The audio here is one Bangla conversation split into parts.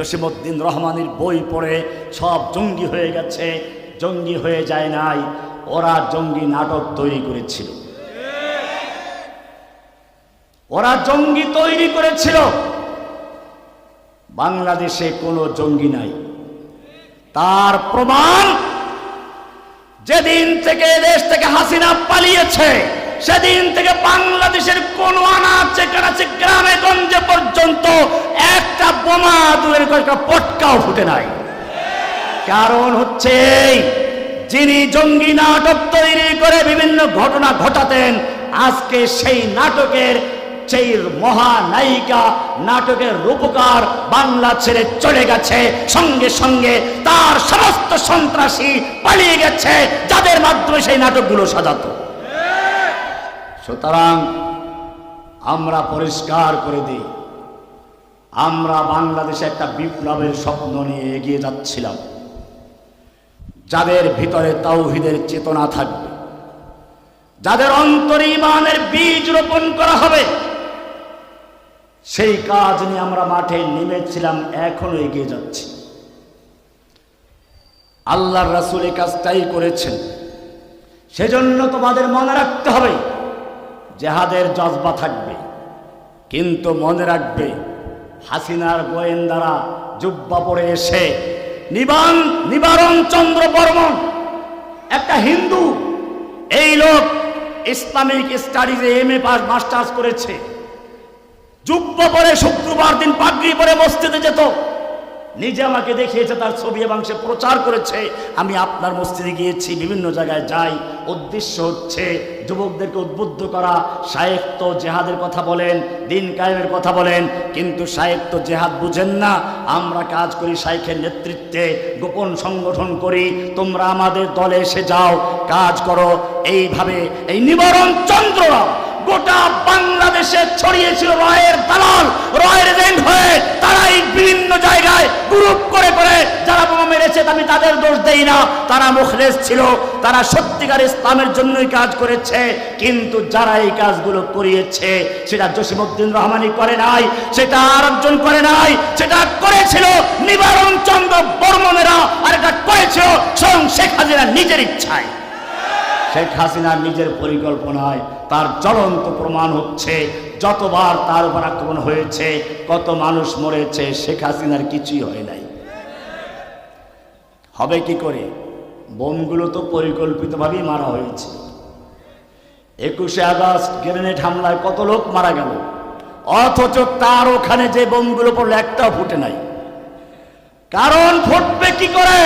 জসিমউদ্দিন রহমানের বই পড়ে সব জঙ্গি হয়ে গেছে, জঙ্গি হয়ে যায় নাই, ওরা জঙ্গি নাটক তৈরি করেছিল। ওরা জঙ্গি তৈরি করেছিল। বাংলাদেশে কোনো জঙ্গি নাই। তার প্রমাণ যেদিন থেকে দেশ থেকে হাসিনা পালিয়েছে সেদিন থেকে বাংলাদেশের কোন আনাচে কানাচে গ্রামে গঞ্জে পর্যন্ত একটা বোমা দূরের একটা পটকাও ফুটে নাই। কারণ হচ্ছে যিনি জঙ্গি নাটক তৈরি করে বিভিন্ন ঘটনা ঘটাতেন, আজকে সেই নাটকের, সেই মহানায়িকা, নাটকের রূপকার বাংলা ছেড়ে চলে গেছে। সঙ্গে সঙ্গে তার সমস্ত সন্ত্রাসী পালিয়ে গেছে, যাদের মাধ্যমে সেই নাটকগুলো সাজাতো। সুতরাং আমরা পরিষ্কার করে দিই। আমরা বাংলাদেশে একটা বিপ্লবের স্বপ্ন নিয়ে এগিয়ে যাচ্ছিলাম। যাদের ভিতরে তাওহিদের চেতনা থাকবে, যাদের অন্তরে ইমানের বীজ রোপণ করা হবে, সেই কাজ নিয়ে আমরা মাঠে নেমেছিলাম, এখনও এগিয়ে যাচ্ছি। আল্লাহর রাসূল এই কাজটাই করেছেন। সেজন্য তোমাদের মনে রাখতে হবে জেহাদের জজবা থাকবে। কিন্তু মনে রাখবে, হাসিনার গোয়েন্দারা জুব্বা পরে এসে, নিবান নিবারণ চন্দ্র বর্মন, একটা হিন্দু, এই লোক ইসলামিক স্টাডিজে এম এ পাস, মাস্টার্স করেছে। যুব্ব পরে শুক্রবার দিন পাগড়ি পরে মসজিদে যেত। নিজে আমাকে দেখিয়েছে, তার ছবি এবং সে প্রচার করেছে। আমি আপনার মসজিদে গিয়েছি, বিভিন্ন জায়গায় যাই। উদ্দেশ্য হচ্ছে যুবকদেরকে উদ্বুদ্ধ করা। শায়েক তো জেহাদের কথা বলেন, দিন কায়েমের কথা বলেন, কিন্তু শায়েক তো জেহাদ বুঝেন না। আমরা কাজ করি শাইখের নেতৃত্বে, গোপন সংগঠন করি। তোমরা আমাদের দলে এসে যাও, কাজ করো। এইভাবে এই নিবারণ চন্দ্র গোটা বাংলাদেশে ছড়িয়েছিল রয়ের দালাল, রয়ের এজেন্ট হয়ে তারাই বিভিন্ন জায়গায় গ্রুপ করে করে যারা বোমা মেরেছে আমি তাদের দোষ দেই না। তারা মুখলেস ছিল, তারা সত্যিকার ইসলামের জন্যই কাজ করেছে, কিন্তু যারা এই কাজগুলো করিয়েছে, সেটা জসিমউদ্দিন রহমানি করে নাই, সেটা আর একজন করে নাই, সেটা করেছিল নিবারণ চন্দ্র বর্মনেরা, আর এটা করেছিল স্বয়ং শেখ হাসিনা নিজের ইচ্ছায়। শেখ হাসিনার নিজের পরিকল্পনায় তার জ্বলন্ত প্রমাণ হচ্ছে, যতবার তার উপর আক্রমণ হয়েছে, কত মানুষ মরেছে, শেখ হাসিনার কিছুই হয় নাই। হবে কি করে? বোমগুলো তো পরিকল্পিতভাবেই মারা হয়েছে। একুশে আগস্ট গ্রেনেড হামলায় কত লোক মারা গেল? অথচ তার ওখানে যে বোমগুলো পড়ল, একটাও ফুটে নাই। কারণ ফুটবে কি করে?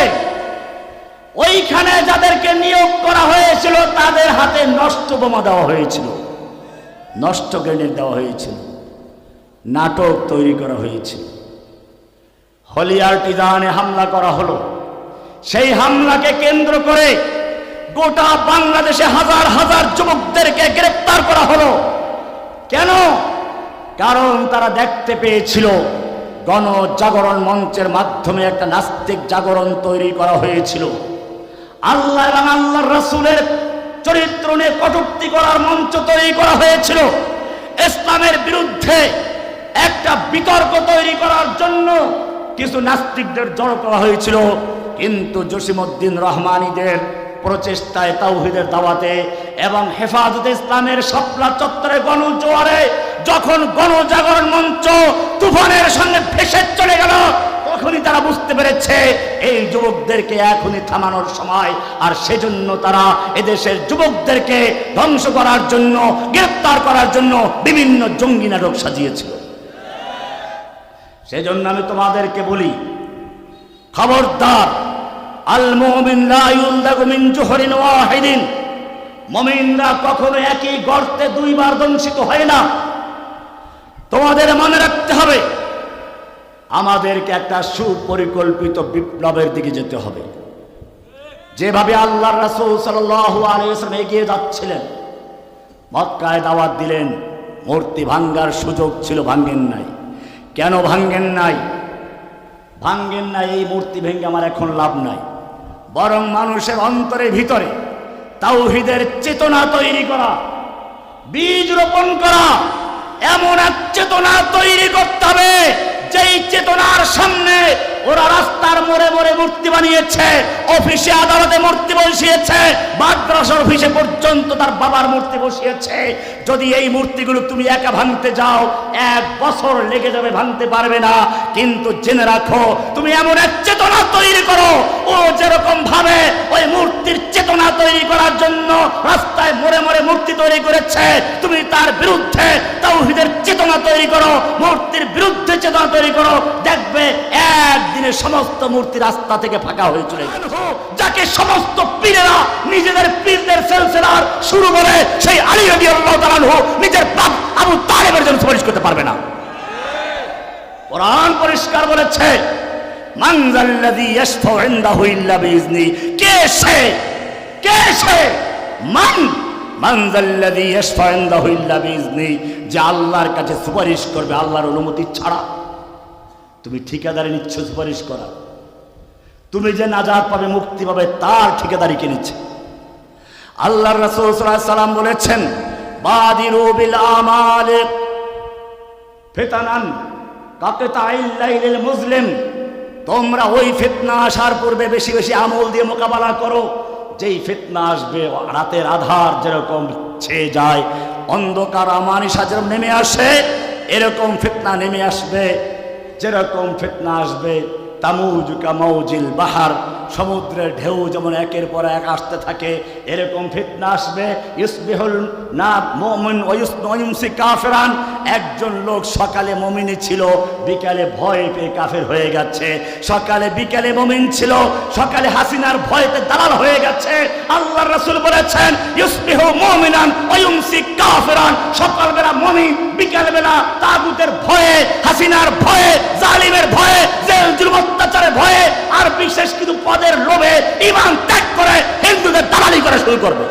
ওইখানে যাদেরকে নিয়োগ করা হয়েছিল, তাদের হাতে নষ্ট বোমা দেওয়া হয়েছিল। নষ্ট গ্রেনেড দেওয়া হয়েছিল। নাটক তৈরি করা হয়েছিল। হলিয়ার্টিজানে হামলা করা হলো। সেই হামলাকে কেন্দ্র করে গোটা বাংলাদেশে হাজার হাজার যুবকদেরকে গ্রেপ্তার করা হলো। কেন? কারণ তারা দেখতে পেয়েছিল, গণজাগরণ মঞ্চের মাধ্যমে একটা নাস্তিক জাগরণ তৈরি করা হয়েছিল। আল্লাহ এবং আল্লাহর রাসূলের চরিত্র নিয়ে কটূক্তি করার মঞ্চ তৈরি করা হয়েছিল। ইসলামের বিরুদ্ধে একটা বিতর্ক তৈরি করার জন্য কিছু নাস্তিকদের জড়ো করা হয়েছিল। কিন্তু জসিমউদ্দিন রহমানীদের প্রচেষ্টায়, তাওহিদের দাওয়াতে এবং হেফাজতে ইসলামের শাপলা চত্বরে গণজোয়ারে যখন গণজাগরণ মঞ্চ তুফানের সঙ্গে ভেসে চলে গেল তখনই তারা বুঝতে পেরেছে, এই যুবকদেরকে এখনই থামানোর সময়। আর সেজন্য তারা এদেশের যুবকদেরকে ধ্বংস করার জন্য, গ্রেপ্তার করার জন্য বিভিন্ন জঙ্গি নাটক সাজিয়েছিল। সেজন্য আমি তোমাদেরকে বলি, খবরদার আল মিন ওয়াহিদিন। মুমিনরা কখনো একই গর্তে দুইবার দংশিত হয় না। তোমাদের মনে রাখতে হবে আমাদেরকে একটা সুপরিকল্পিত বিপ্লবের দিকে যেতে হবে। যেভাবে আল্লাহর রাসূল ওয়াসাল্লাম এগিয়ে যাচ্ছিলেন, মক্কায় দাওয়াত দিলেন, মূর্তি ভাঙ্গার সুযোগ ছিল, ভাঙ্গেন নাই। কেন ভাঙ্গেন নাই? ভাঙ্গেন নাই, এই মূর্তি ভেঙে আমার এখন লাভ নাই। বরং মানুষের অন্তরের ভিতরে তাওহিদের চেতনা তৈরি করা, বীজ রোপণ করা, এমন এক চেতনা তৈরি করতে হবে ওরা রাস্তার মোড়ে মোড়ে মূর্তি বানিয়েছে, অফিসে আদালতে মূর্তি বসিয়েছে, মাদ্রাসার অফিসে পর্যন্ত তার বাবার মূর্তি বসিয়েছে। যদি এই মূর্তিগুলো তুমি একা ভাঙতে যাও, এক বছর লেগে যাবে, ভাঙতে পারবে না। কিন্তু জেনে রাখো, তুমি এমন এক চেতনা তৈরি করো, ও যেরকম ভাবে ওই মূর্তির চেতনা তৈরি করার জন্য রাস্তায় মোড়ে মোড়ে মূর্তি তৈরি করেছে, তুমি তার বিরুদ্ধে তাওহীদের চেতনা তৈরি করো, মূর্তির বিরুদ্ধে চেতনা তৈরি করো, দেখবে একদিনে সমস্ত মূর্তি রাস্তা থেকে ফাঁকা হয়ে চলে যাকে সমস্ত পীরেরা নিজেদের পীরদের সেলসেলার শুরু করে সেই আলী রবি আল্লাহ তালানহু নিজের বাপ আবু তালেবের জন্য সুপারিশ করতে পারবে না। কোরআন পরিষ্কার বলেছে মানজাল্লাযী ইয়াশফাউ ইনদাহু ইল্লা বিইজনি কে সে কে সে মান মানজাল্লাযী ইয়াশফাউ ইনদাহু ইল্লা বিইজনি যে আল্লাহর কাছে সুপারিশ করবে আল্লাহর অনুমতি ছাড়া। তুমি ঠিকাদারি নিচ্ছ সুপারিশ করা। তুমি যে নাজাত পাবে, মুক্তি পাবে, তার ঠিকাদারি কিনেছে আল্লাহর রাসূল সাল্লাম বলেছেন, বাদিরু বিল আমালে ফেতানান কাকে তাইল্লাইল মুসলিম তোমরা ওই ফিতনা আসার পূর্বে বেশি বেশি আমল দিয়ে মোকাবেলা করো, যেই ফিতনা আসবে রাতের আধার যেরকম ছেয়ে যায়, অন্ধকার আমানিসা যেরকম নেমে আসে, এরকম ফিতনা নেমে আসবে, যেরকম ফিতনা আসবে মৌজিল বাহার, সমুদ্রের ঢেউ যেমন একের পর এক আসতে থাকে, এরকম ফিতনা আসবে। ইসবিহুল না মুমিন ওয়ুসি কাফেরান। একজন লোক সকালে মমিনী ছিল, বিকালে ভয় পেয়ে কাফের হয়ে গেছে। সকালে বিকালে মমিন ছিল, সকালে হাসিনার ভয়তে দালাল হয়ে গেছে। আল্লাহ রসুল বলেছেন, ইসবিহু মমিনান ওয়ুমসি কাফেরান। সকালবেলা মমিন, বিকালবেলা তাগুতের ভয়ে, হাসিনার ভয়ে, জালিমের ভয়ে জেল জুলুম অত্যাচারের ভয়ে আর বিশেষ কিছু পদের লোভে ইমান ত্যাগ করে হিন্দুদের দালালি করা শুরু করবে।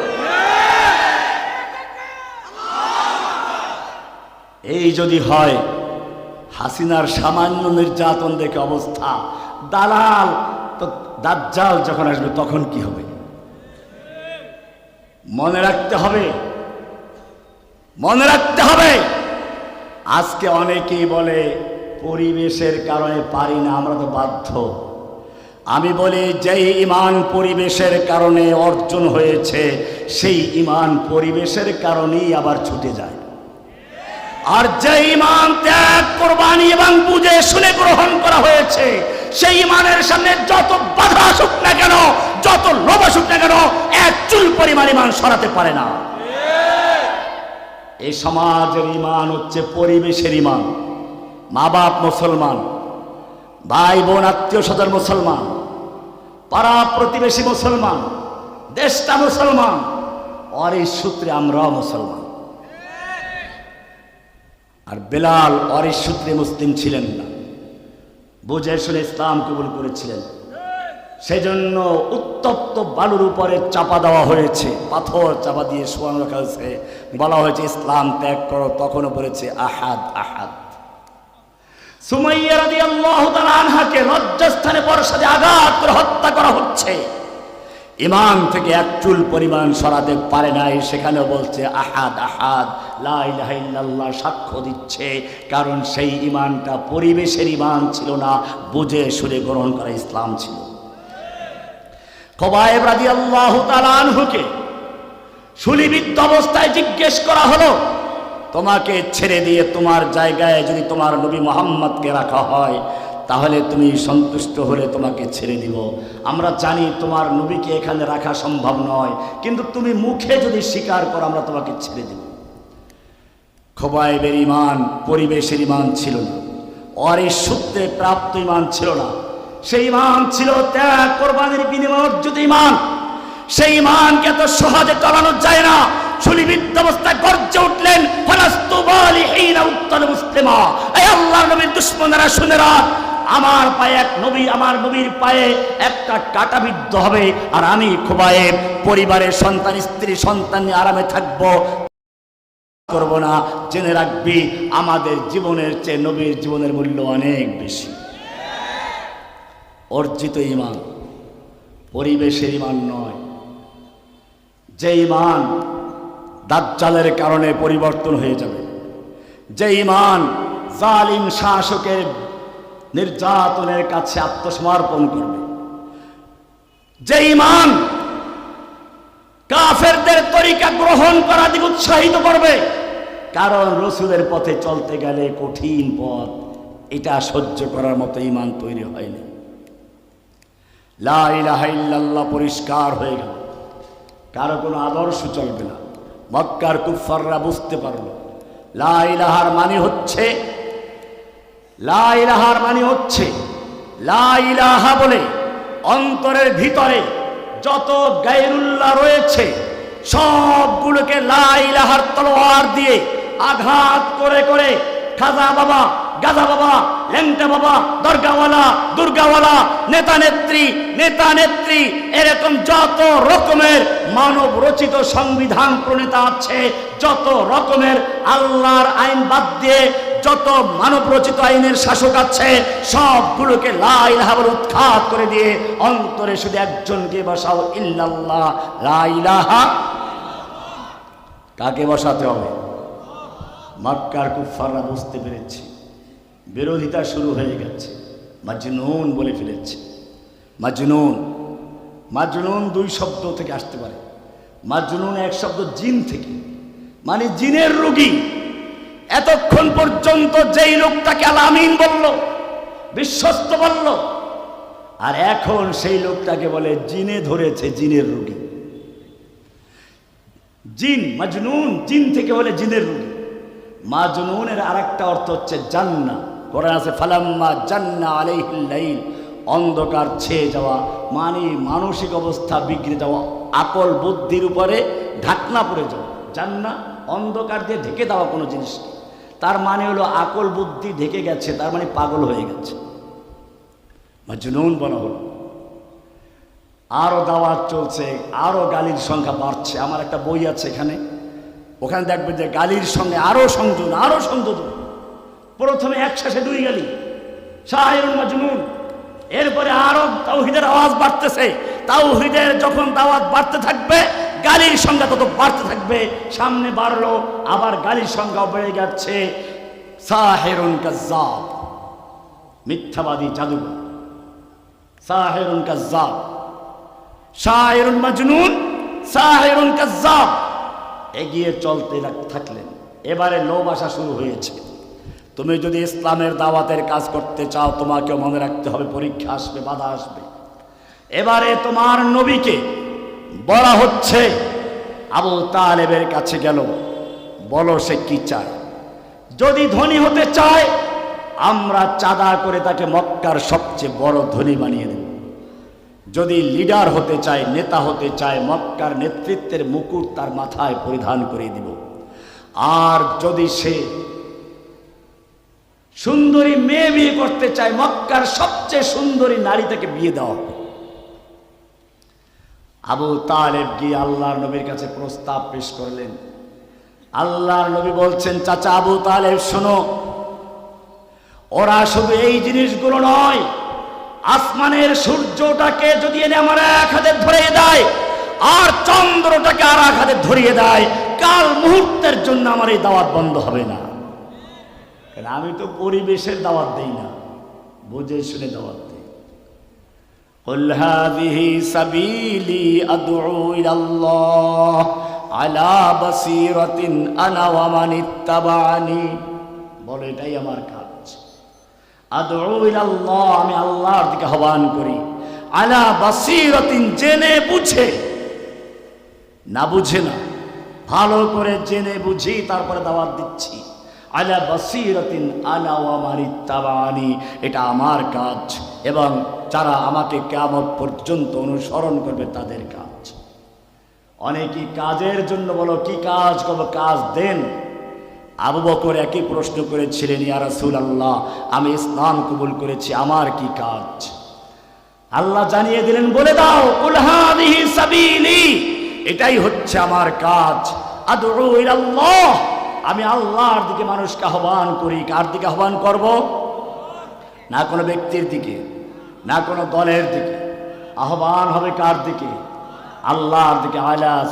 এই যদি হয়, হাসিনার সামান্য নির্যাতন দেখে অবস্থা। দালাল, তো দাজ্জাল যখন আসবে, তখন কি হবে? মনে রাখতে হবে, মনে রাখতে হবে। আজকে অনেকেই বলে পরিবেশের কারণে পারি না, আমরা তো বাধ্য। আমি বলি, যেই ইমান পরিবেশের কারণে অর্জন হয়েছে, সেই ইমান পরিবেশের কারণেই আবার ছুটে যায়। আর যে ইমান ত্যাগ, কোরবানি এবং বুঝে শুনে গ্রহণ করা হয়েছে, সেই ইমানের সামনে যত বাধা আসুক না কেন, যত লোভ আসুক না কেন, এক চুল পরিমাণ ইমান সরাতে পারে না। এই সমাজের ইমান হচ্ছে পরিবেশের ইমান। মা বাপ মুসলমান ভাই বোন আত্মীয় স্বজন মুসলমান, পাড়া প্রতিবেশী মুসলমান, দেশটা মুসলমান এই সূত্রে আমরাও মুসলমান। আর বেলাল অরিস সূত্রে মুসলিম ছিলেন না। বুঝে শুনে ইসলাম কবুল করেছিলেন। সেজন্য উত্তপ্ত বালুর উপরে চাপা দেওয়া হয়েছে, পাথর চাপা দিয়ে শোয়ানো রাখা হয়েছে বলা হয়েছে, ইসলাম ত্যাগ করো। তখনও বলেছে, আহাদ আহাদ। সুমাইয়া রাদিয়াল্লাহু তাআলা আনহাকে লজ্জাস্থানে বর্ষাতে আঘাত করে হত্যা করা হচ্ছে। ইমান থেকে এক চুল পরিমাণ সরাতে পারে নাই, সেখানেও বলছে, আহাদ আহাদ, লা ইলাহা ইল্লাল্লাহ সাক্ষ্য দিচ্ছে, কারণ সেই ইমানটা পরিবেশের ইমান ছিল না, বুঝে সুরে গ্রহণ করা ইসলাম ছিল। খোবায়েব রাদিয়াল্লাহু তাআলা আনহুকে সুলিবিদ্ধ অবস্থায় জিজ্ঞেস করা হলো তোমাকে ছেড়ে দিয়ে তোমার জায়গায় যদি তোমার নবী মোহাম্মদকে রাখা হয়, তাহলে তুমি সন্তুষ্ট হলে তোমাকে ছেড়ে দিব। আমরা জানি তোমার নবীকে এখানে রাখা সম্ভব নয়, কিন্তু তুমি মুখে যদি স্বীকার করো, আমরা তোমাকে ছেড়ে দিব। খোবাইবের ইমান পরিবেশের ইমান ছিল না। অরের সূত্রে প্রাপ্ত ইমান ছিল না। সেই ইমান ছিল ত্যাগ, কোরবানির বিনিময় অর্জিত ইমান সেই ইমানকে এত সহজে টলানো যায় না। সুলিবিদ্ধ অবস্থায় গর্জে উঠলেন মুসলিমা। এই আল্লাহর নবীর দুশ্মনেরা, শুনেরা, আমার পায়ে এক নবী, আমার নবীর পায়ে একটা কাটা বিদ্ধ হবে আর আমি খোবায়ে পরিবারের সন্তান স্ত্রী সন্তান আরামে করব না। জেনে রাখবি, আমাদের জীবনের চেয়ে নবীর জীবনের মূল্য অনেক বেশি। অর্জিত ইমান পরিবেশের ইমান নয়। যে ইমান দাজ্জালের কারণে পরিবর্তন হয়ে যাবে। যে ইমান জালিম শাসকের নির্যাতনের কাছে আত্মসমর্পণ করবে। যে ইমান কাফেরদের তরিকা গ্রহণ করা দিকে উৎসাহিত করবে। কারণ রসুলের পথে চলতে গেলে কঠিন পথ, এটা সহ্য করার মতো ইমান তৈরি হয়নি। লা ইলাহা ইল্লাল্লাহ পরিষ্কার হয়ে গেল। কারও কোনো আদর্শ চলবে না। মক্কার কুফাররা বুঝতে পারল। লাইলাহার মানে হচ্ছে লাইলাহার মানে হচ্ছে লাইলাহা বলে অন্তরের ভিতরে যত গায়রুল্লাহ রয়েছে, সবগুলোকে লাইলাহার তলোয়ার দিয়ে আঘাত করে করে খাজা বাবা, গাজা বাবা ল্যাংটা বাবা, দরগাওয়ালা, দুর্গাওয়ালা, নেতা নেত্রী নেতা নেত্রী, এরকম যত রকমের মানব রচিত সংবিধান প্রণেতা আছে, যত রকমের আল্লাহর আইন বাদ দিয়ে যত মানব রচিত আইনের শাসক আছে, সবগুলোকে লাইলাহা বলে উৎখাত করে দিয়ে অন্তরে শুধু একজনকে বসাও, ইল্লাল্লাহ লাইলাহা কাকে বসাতে হবে? মক্কার কুফাররা বুঝতে পেরেছি। বিরোধিতা শুরু হয়ে গেছে। মাজনুন বলে ফেলেছে। মাজনুন মাজনুন দুই শব্দ থেকে আসতে পারে। মাজনুন এক শব্দ জিন থেকে। মানে জিনের রোগী। এতক্ষণ পর্যন্ত যেই লোকটাকে আলামিন বলল, বিশ্বস্ত বলল, আর এখন সেই লোকটাকে বলে জিনে ধরেছে জিনের রোগী। জিন, মাজনুন জিন থেকে বলে জিনের রোগী। মাজনুনের আর একটা অর্থ হচ্ছে জান্না কোরআন আছে, ফালাম্মা জান্না আলাইহিল্লাইল অন্ধকার ছেয়ে যাওয়া মানে মানসিক অবস্থা বিগড়ে যাওয়া, আকল বুদ্ধির উপরে ঢাকনা পড়ে যাওয়া। জান্না অন্ধকার দিয়ে ঢেকে দেওয়া কোনো জিনিসকে তার মানে হলো আকল বুদ্ধি ঢেকে গেছে, তার মানে পাগল হয়ে গেছে। মাজনুন বলা হলো। আরও দাওয়াত চলছে আরও গালির সংখ্যা বাড়ছে। আমার একটা বই আছে এখানে। ওখানে দেখবে যে গালির সঙ্গে আরও সংযোজন আরও সংযোজন। প্রথমে একসাথে দুই গালি। শাহিরুল মাজনুন। এরপরে আরও তাওহিদের আওয়াজ বাড়তেছে। তাওহিদের যখন দাওয়াত বাড়তে থাকবে, গালির সংখ্যা তত বাড়তে থাকবে। সামনে বাড়লো, আবার গালির সংখ্যা বেড়ে যাচ্ছে। সাহেরুন কাজ্জাব। মিথ্যাবাদী জাদুঘর। সাহেরুন কাজ্জাব। শাহেরুন মাজনুন, সাহেরুন কাজ্জাব। এগিয়ে চলতে থাকলেন এবারে লোভ আসা শুরু হয়েছে। তুমি যদি ইসলামের দাওয়াতের কাজ করতে চাও, তোমাকেও মনে রাখতে হবে, পরীক্ষা আসবে, বাধা আসবে। এবারে তোমার নবীকে বলা হচ্ছে, আবু তালেবের কাছে গেল, বলো সে কি চায়? যদি ধনী হতে চায়, আমরা চাঁদা করে তাকে মক্কার সবচেয়ে বড় ধনী বানিয়ে দেব। যদি লিডার হতে চায়, নেতা হতে চায়, মক্কার নেতৃত্বের মুকুট তার মাথায় পরিধান করে দিব। আর যদি সে সুন্দরী মেয়ে বিয়ে করতে চায়, মক্কার সবচেয়ে সুন্দরী নারী তাকে বিয়ে দেওয়া হবে। আবু তালেব গিয়ে আল্লাহর নবীর কাছে প্রস্তাব পেশ করলেন। আল্লাহর নবী বলছেন, চাচা আবু তালেব, শোনো, ওরা শুধু এই জিনিসগুলো নয় আসমানের সূর্যটাকে যদি এনে আমার এক হাতে ধরিয়ে দেয় আর চন্দ্রটাকে আর এক হাতে ধরিয়ে দেয় কাল মুহূর্তের জন্য আমার এই দাওয়াত বন্ধ হবে না কারণ আমি তো পরিবেশের দাওয়াত দেই না বুঝে শুনে দাওয়াত দিই قل هذه سبيلي أدعو إلى الله على بصيرة أنا ومن اتبعني বলে এটাই আমার ইলাল্লাহ, আমি আল্লাহর দিকে আহ্বান করি। আলা বাসিরাতিন, জেনে বুঝে। না বুঝে না। ভালো করে জেনে বুঝি তারপরে দাওয়াত দিচ্ছি। আলা বাসিরাতিন আনা ওয়া মানি তাবানি এটা আমার কাজ এবং যারা আমাকে কেমন পর্যন্ত অনুসরণ করবে তাদের কাজ। অনেকেই কাজের জন্য বলো, কি কাজ করব? কাজ দেন। আবু বকর একই প্রশ্ন করেছিলেন, ইয়া রাসূল আল্লাহ আমি ইসলাম কবুল করেছি, আমার কি কাজ? আল্লাহ জানিয়ে দিলেন, বলে দাও, কুল হাদিহি সাবিলি এটাই হচ্ছে আমার কাজ। আদউ ইলাল্লাহ আমি আল্লাহর দিকে মানুষকে আহ্বান করি। কার দিকে আহ্বান করব? না কোনো ব্যক্তির দিকে, না কোনো দলের দিকে। আহ্বান হবে কার দিকে? আল্লাহর দিকে আলাস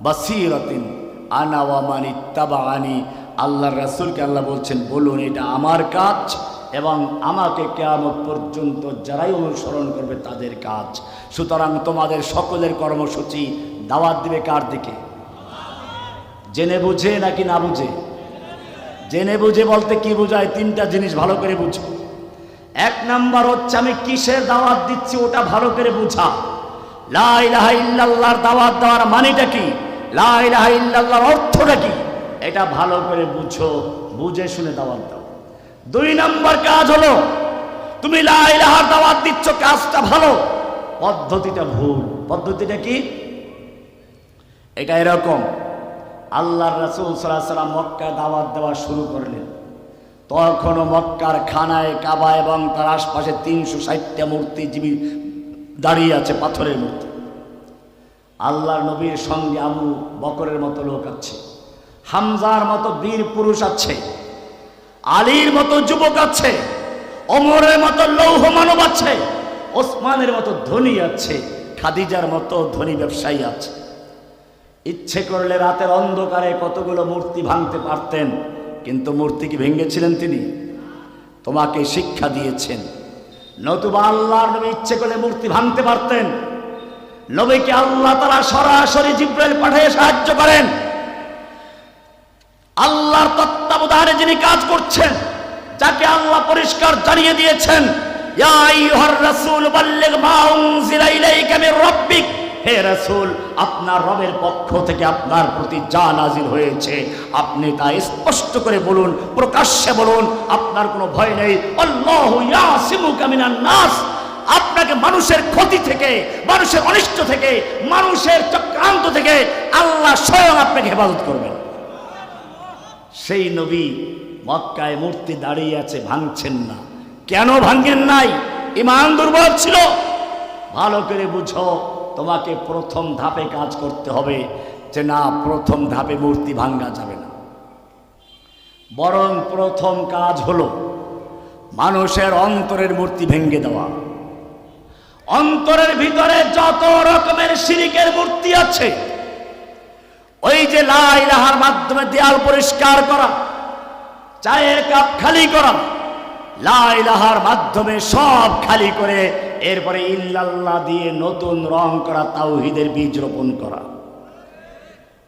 বাসিরাতিন। আনা ওয়া মানি তাবাআনি আল্লাহর রাসূলকে আল্লাহ বলছেন, বলুন, এটা আমার কাজ এবং আমাকে কেয়ামত পর্যন্ত যারাই অনুসরণ করবে তাদের কাজ। সুতরাং তোমাদের সকলের কর্মসূচি দাওয়াত দিবে কার দিকে? জেনে বুঝে নাকি না বুঝে? জেনে বুঝে বলতে কি বোঝায়? তিনটা জিনিস ভালো করে বুঝো। এক নাম্বার হচ্ছে, আমি কিসের দাওয়াত দিচ্ছি ওটা ভালো করে বুঝা। ইল্লাল্লাহর দাওয়াত দেওয়ার মানেটা কি? লাইলাহা ইল্লাল্লাহর অর্থটা কি? এটা ভালো করে বুঝো, বুঝে শুনে দাওয়াত দাও। দুই নাম্বার কাজ হলো, তুমি লাইলাহার দাওয়াত দিচ্ছ, কাজটা ভালো, পদ্ধতিটা ভুল। পদ্ধতিটা কি? এটা এরকম আল্লাহ রসুল সাল্লাহ সাল্লাম মক্কায় দাওয়াত দেওয়া শুরু করলেন। তখনও মক্কার খানায় কাবা এবং তার আশপাশে তিনশো ষাটটা মূর্তি জীবী দাঁড়িয়ে আছে, পাথরের মূর্তি আল্লাহর নবীর সঙ্গে আবু বকরের মতো লোক আছে, হামজার মতো বীর পুরুষ আছে, আলীর মতো যুবক আছে অমরের মতো লৌহ মানব আছে, ওসমানের মতো ধনী আছে, খাদিজার মতো ধনী ব্যবসায়ী আছে। ইচ্ছে করলে রাতের অন্ধকারে কতগুলো মূর্তি ভাঙতে পারতেন, কিন্তু মূর্তি কি ভেঙেছিলেন তিনি? তোমাকে শিক্ষা দিয়েছেন। নতুবা আল্লাহর নবী ইচ্ছে করলে মূর্তি ভাঙতে পারতেন। নবীকে আল্লাহ তারা সরাসরি জিব্রাইল পাঠিয়ে সাহায্য করেন। আল্লাহর তত্ত্বাবধানে যিনি কাজ করছেন, যাকে আল্লাহ পরিষ্কার জানিয়ে দিয়েছেন হে রাসূল, আপনার রবের পক্ষ থেকে আপনার প্রতি যা নাজিল হয়েছে, আপনি তা স্পষ্ট করে বলুন, প্রকাশ্যে বলুন, আপনার কোনো ভয় নেই। আল্লাহু নাস। আপনাকে মানুষের ক্ষতি থেকে, মানুষের অনিষ্ট থেকে, মানুষের চক্রান্ত থেকে আল্লাহ স্বয়ং আপনাকে হেফাজত করবেন। সেই নবী মক্কায় মূর্তি দাঁড়িয়ে আছে, ভাঙছেন না। কেন ভাঙেন নাই? ইমান দুর্বল ছিল। ভালো করে বুঝো, তোমাকে প্রথম ধাপে কাজ করতে হবে যে না, প্রথম ধাপে মূর্তি ভাঙ্গা যাবে না। বরং প্রথম কাজ হলো মানুষের অন্তরের মূর্তি ভেঙ্গে দেওয়া। অন্তরের ভিতরে যত রকমের শিরিকের মূর্তি আছে, ওই যে লাইলাহার মাধ্যমে দেয়াল পরিষ্কার করা, চায়ের কাপ খালি করা লাইলাহার মাধ্যমে সব খালি করে এরপরে ইল্লাল্লাহ দিয়ে নতুন রং করা, তাওহিদের বীজ রোপণ করা।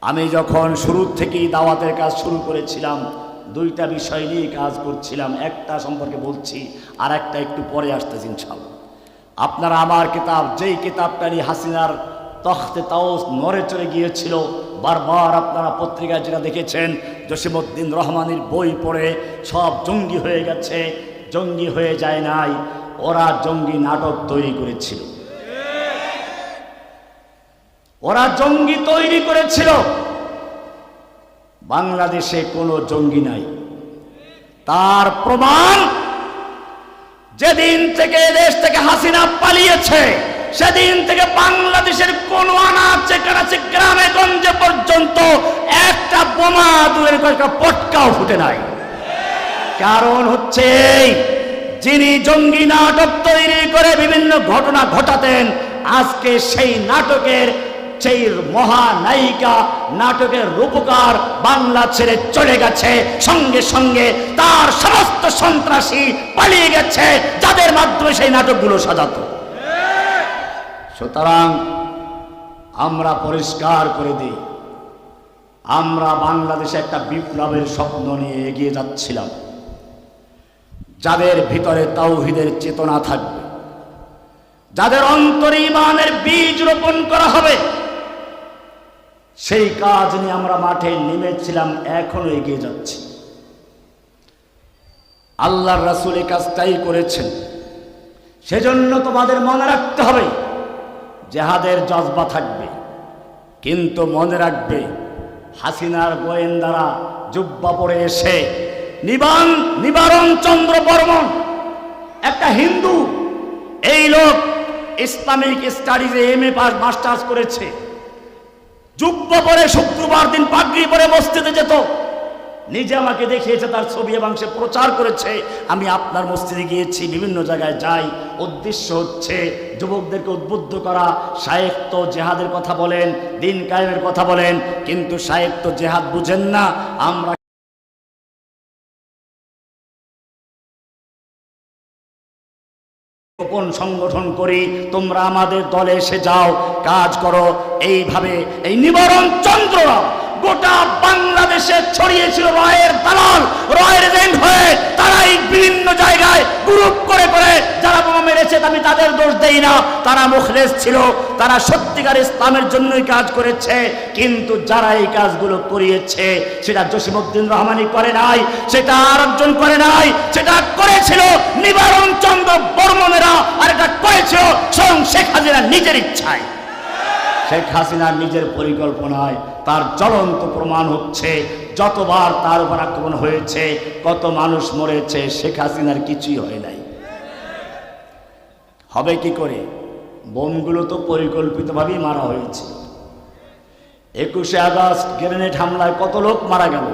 আমি যখন শুরু থেকেই দাওয়াতের কাজ শুরু করেছিলাম, দুইটা বিষয় নিয়ে কাজ করছিলাম, একটা সম্পর্কে বলছি আর একটা একটু পরে আসতেছি ইনশাল্লাহ আপনারা আমার কিতাব, যেই কিতাবটা নিয়ে হাসিনার তখতে তাও নড়ে চড়ে গিয়েছিল, বারবার আপনারা পত্রিকায় যেটা দেখেছেন, জসিমউদ্দিন রহমানের বই পড়ে সব জঙ্গি হয়ে গেছে, জঙ্গি হয়ে যায় নাই, ওরা জঙ্গি নাটক তৈরি করেছিল। ওরা জঙ্গি তৈরি করেছিল। বাংলাদেশে কোনো জঙ্গি নাই। তার প্রমাণ যেদিন থেকে দেশ থেকে হাসিনা পালিয়েছে, সেদিন থেকে বাংলাদেশের কোন আনাচে কানাচে গ্রামে, গঞ্জে পর্যন্ত একটা বোমা দূরের কয়েকটা পটকাও ফুটে নাই। কারণ হচ্ছে যিনি জঙ্গি নাটক তৈরি করে বিভিন্ন ঘটনা ঘটাতেন, আজকে সেই নাটকের সেই মহানায়িকা নাটকের রূপকার বাংলা ছেড়ে চলে গেছে। সঙ্গে সঙ্গে তার সমস্ত সন্ত্রাসী পালিয়ে গেছে, যাদের মাধ্যমে সেই নাটকগুলো সাজাতো। সুতরাং আমরা পরিষ্কার করে দিই, আমরা বাংলাদেশে একটা বিপ্লবের স্বপ্ন নিয়ে এগিয়ে যাচ্ছিলাম। যাদের ভিতরে তাওহিদের চেতনা থাকবে, যাদের অন্তরে বীজ রোপণ করা হবে সেই কাজ নিয়ে আমরা মাঠে নেমেছিলাম, এখনও এগিয়ে যাচ্ছি। আল্লাহর রাসূল এই কাজটাই করেছেন। সেজন্য তোমাদের মনে রাখতে হবে, জেহাদের জজবা থাকবে, কিন্তু মনে রাখবে, হাসিনার গোয়েন্দারা জুব্বা পরে এসে, নিবান, নিবারণ চন্দ্র বর্মন একটা হিন্দু, এই লোক ইসলামিক স্টাডিজে এম এ পাস, মাস্টার্স করেছে। যুব্ব পরে শুক্রবার দিন পাগড়ি পরে মসজিদে যেত। নিজে আমাকে দেখিয়েছে, তার ছবি এবং সে প্রচার করেছে। আমি আপনার মসজিদে গিয়েছি, বিভিন্ন জায়গায় যাই। উদ্দেশ্য হচ্ছে যুবকদেরকে উদ্বুদ্ধ করা। শায়েক তো জেহাদের কথা বলেন, দিন কায়েমের কথা বলেন, কিন্তু শায়েক তো জেহাদ বুঝেন না। আমরা গোপন সংগঠন করি তোমরা আমাদের দলে এসে যাও কাজ করো। এইভাবে এই নিবারণ চন্দ্ররা গোটা বাংলাদেশে ছড়িয়েছিল রয়ের দালাল, রয়ের এজেন্ট হয়ে তারাই বিভিন্ন জায়গায় গ্রুপ করে করে যারা বোমা মেরেছে আমি তাদের দোষ দেই না। তারা মুখলেস ছিল, তারা সত্যিকার ইসলামের জন্যই কাজ করেছে, কিন্তু যারা এই কাজগুলো করিয়েছে, সেটা জসিমউদ্দিন রহমানি করে নাই, সেটা আর একজন করে নাই, সেটা করেছিল নিবারণ চন্দ্র বর্মনেরা, আর এটা করেছিল স্বয়ং শেখ হাসিনা নিজের ইচ্ছায়। শেখ হাসিনার নিজের পরিকল্পনায় তার জ্বলন্ত প্রমাণ হচ্ছে, যতবার তার উপর আক্রমণ হয়েছে, কত মানুষ মরেছে, শেখ হাসিনার কিছুই হয় নাই। হবে কি করে? বোমগুলো তো পরিকল্পিতভাবেই মারা হয়েছে। একুশে আগস্ট গ্রেনেড হামলায় কত লোক মারা গেল?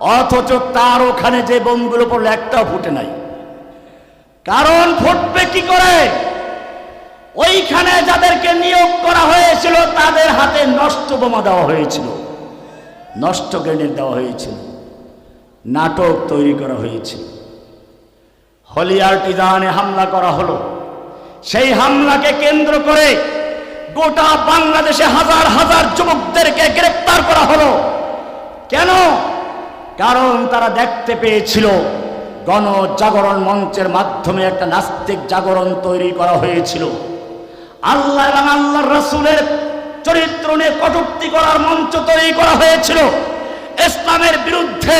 অথচ তার ওখানে যে বোমগুলো পড়ল, একটাও ফুটে নাই। কারণ ফুটবে কি করে? ওইখানে যাদেরকে নিয়োগ করা হয়েছিল, তাদের হাতে নষ্ট বোমা দেওয়া হয়েছিল। নষ্ট গ্রেনেড দেওয়া হয়েছিল। নাটক তৈরি করা হয়েছিল। হলিয়ার্টিজানে হামলা করা হলো। সেই হামলাকে কেন্দ্র করে গোটা বাংলাদেশে হাজার হাজার যুবকদেরকে গ্রেপ্তার করা হলো। কেন? কারণ তারা দেখতে পেয়েছিল গণজাগরণ মঞ্চের মাধ্যমে একটা নাস্তিক জাগরণ তৈরি করা হয়েছিল। আল্লাহ এবং আল্লাহর রাসূলের চরিত্র নিয়ে কটূক্তি করার মঞ্চ তৈরি করা হয়েছিল। ইসলামের বিরুদ্ধে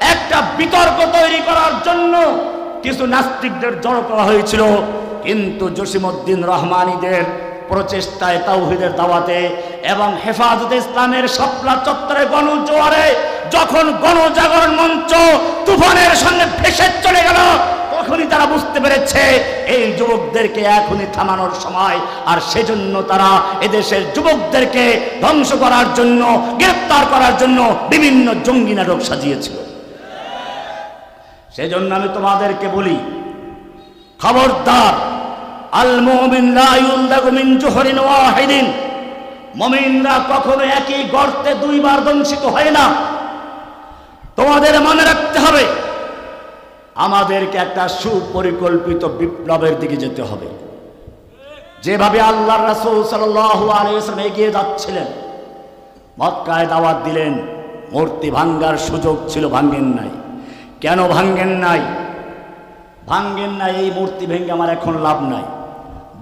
একটা বিতর্ক তৈরি করার জন্য কিছু নাস্তিকদের জড়ো করা হয়েছিল। কিন্তু জসিমউদ্দিন রহমানীদের প্রচেষ্টায়, তাওহিদের দাওয়াতে এবং হেফাজতে ইসলামের শাপলা চত্বরে গণজোয়ারে যখন গণজাগরণ মঞ্চ তুফানের সঙ্গে ভেসে চলে গেল তখনই তারা বুঝতে পেরেছে, এই যুবকদেরকে এখনই থামানোর সময়। আর সেজন্য তারা এদেশের যুবকদেরকে ধ্বংস করার জন্য, গ্রেপ্তার করার জন্য বিভিন্ন জঙ্গি নাটক সাজিয়েছিল। সেজন্য আমি তোমাদেরকে বলি, খবরদার মিন মুমিনরা কখনো একই গর্তে দুইবার দংশিত হয় না। তোমাদের মনে রাখতে হবে আমাদেরকে একটা সুপরিকল্পিত বিপ্লবের দিকে যেতে হবে। যেভাবে আল্লাহ রাসূল ওয়াসাল্লাম এগিয়ে যাচ্ছিলেন, মক্কায় দাওয়াত দিলেন, মূর্তি ভাঙ্গার সুযোগ ছিল, ভাঙ্গেন নাই। কেন ভাঙ্গেন নাই? ভাঙ্গেন নাই, এই মূর্তি ভেঙে আমার এখন লাভ নাই।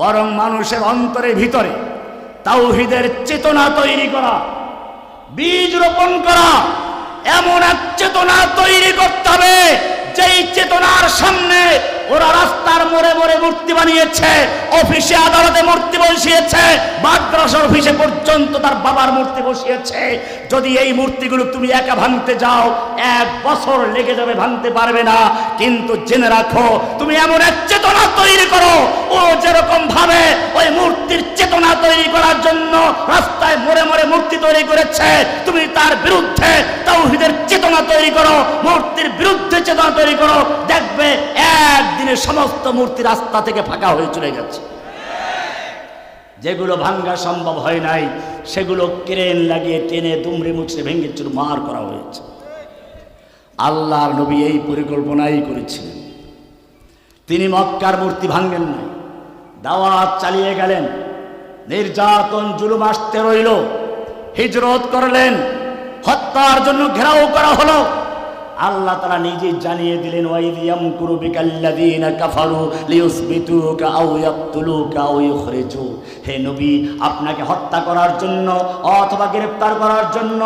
বরং মানুষের অন্তরের ভিতরে তাওহিদের চেতনা তৈরি করা, বীজ রোপণ করা, এমন এক চেতনা তৈরি করতে হবে যেই চেতনার সামনে ওরা রাস্তার মোড়ে মোড়ে মূর্তি বানিয়েছে, অফিসে আদালতে মূর্তি বসিয়েছে, মাদ্রাসার অফিসে পর্যন্ত তার বাবার মূর্তি বসিয়েছে। যদি এই মূর্তিগুলো তুমি একা ভাঙতে যাও, এক বছর লেগে যাবে ভাঙতে পারবে না। কিন্তু জেনে রাখো, তুমি এমন এক তৈরি করো। ও যেরকম ভাবে ওই মূর্তির চেতনা তৈরি করার জন্য রাস্তায় মোড়ে মোড়ে মূর্তি তৈরি করেছে, তুমি তার বিরুদ্ধে তাওহীদের চেতনা তৈরি করো, মূর্তির বিরুদ্ধে চেতনা তৈরি করো, দেখবে একদিনে সমস্ত মূর্তি রাস্তা থেকে ফাঁকা হয়ে চলে গেছে। যেগুলো ভাঙ্গা সম্ভব হয় নাই, সেগুলো ক্রেন লাগিয়ে টেনে দুমড়ে মুচড়ে ভেঙে চুরমার করা হয়েছে। আল্লাহর নবী এই পরিকল্পনাই করেছিলেন। তিনি মক্কার মূর্তি ভাঙলেন না। দাওয়াত চালিয়ে গেলেন। নির্যাতন জুলুম আসতে রইল। হিজরত করলেন। হত্যার জন্য ঘেরাও করা হলো। আল্লাহ তারা নিজে জানিয়ে দিলেন হে নবী, আপনাকে হত্যা করার জন্য অথবা গ্রেফতার করার জন্য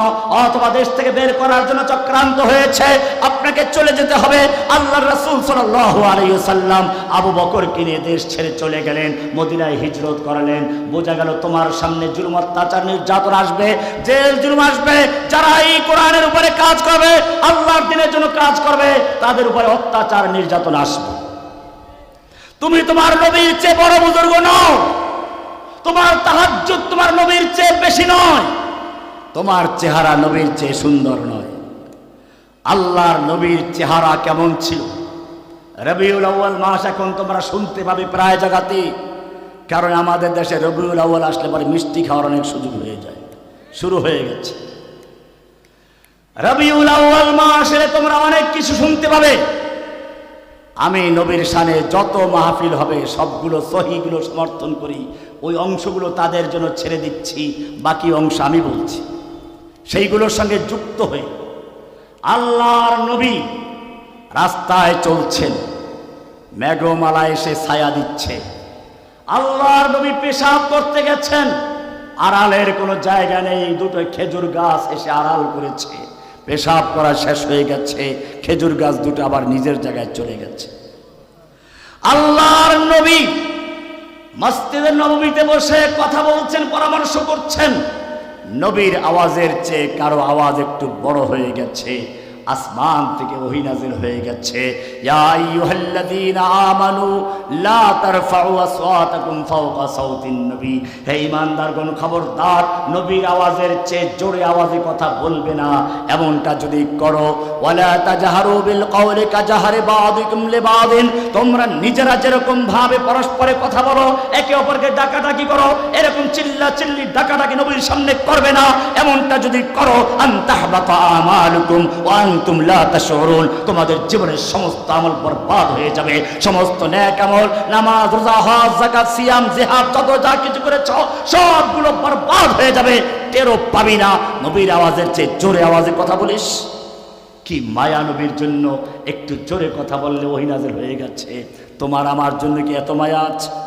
অথবা দেশ থেকে বের করার জন্য চক্রান্ত হয়েছে, আপনাকে চলে যেতে হবে। আল্লাহর রাসূল ওয়াসাল্লাম আবু বকরকে নিয়ে দেশ ছেড়ে চলে গেলেন, মদিনায় হিজরত করালেন। বোঝা গেল তোমার সামনে জুলুম, অত্যাচার, নির্যাতন আসবে, জেল জুলুম আসবে। যারা এই কোরআনের উপরে কাজ করবে, আল্লাহর দিনের জন্য কাজ করবে, তাদের উপরে অত্যাচার, নির্যাতন আসবে। তুমি তোমার নবীর চেয়ে বড় বুজুর্গ নও। তোমার তাহাজ্জুদ তোমার নবীর চেয়ে বেশি নয়। তোমার চেহারা নবীর চেয়ে সুন্দর নয়। আল্লাহর নবীর চেহারা কেমন ছিল? রবিউল আউ্য়াল মাস এখন তোমরা শুনতে পাবে প্রায় জায়গাতে কারণ আমাদের দেশে রবিউল আউ্য়াল আসলে পরে মিষ্টি খাওয়ার অনেক সুযোগ হয়ে যায়। শুরু হয়ে গেছে। রবিউল আউ্য়াল মাসে তোমরা অনেক কিছু শুনতে পাবে। আমি নবীর শানে যত মাহফিল হবে, সবগুলো সহিগুলো সমর্থন করি। ওই অংশগুলো তাদের জন্য ছেড়ে দিচ্ছি, বাকি অংশ আমি বলছি। সেইগুলোর সঙ্গে যুক্ত হয়ে আল্লাহর নবী রাস্তায় চলছেন। মেঘমালা এসে ছায়া দিচ্ছে। আল্লাহর নবী পেশাব করতে গেছেন। আড়ালের কোনো জায়গা নেই, দুটো খেজুর গাছ এসে আড়াল করেছে। পেশাব করা শেষ হয়ে গেছে, খেজুর গাছ দুটো আবার নিজের জায়গায় চলে গেছে। আল্লাহর নবী মসজিদের নবমীতে বসে কথা বলছেন, পরামর্শ করছেন। নবীর আওয়াজের চেয়ে কারও আওয়াজ একটু বড় হয়ে গেছে। আসমান থেকে ওহি নাজিল হয়ে গেছে। খবরদার, নবীর আওয়াজের চেয়ে জোরে আওয়াজে কথা বলবে না। এমনটা যদি করো তোমরা নিজেরা যেরকম ভাবে পরস্পরে কথা বলো, একে অপরকে ডাকাডাকি করো, এরকম চিল্লা চিল্লি ডাকাডাকি নবীর সামনে করবে না। এমনটা যদি করো আনতাহবাতা আমালুকুম ওয়া তোমাদের জীবনের সমস্ত আমল বরবাদ হয়ে যাবে। সমস্ত নেক আমল, নামাজ, রোজা, হজ, যাকাত, সিয়াম, জিহাদ, যত যা কিছু করেছ, সবগুলো বরবাদ হয়ে যাবে। টেরও পাবি না। নবীর আওয়াজের চেয়ে জোরে আওয়াজে কথা বলিস। কি মায়া নবীর জন্য। একটু জোরে কথা বললে ওই নাজের হয়ে গেছে। তোমার আমার জন্য কি এত মায়া আছে?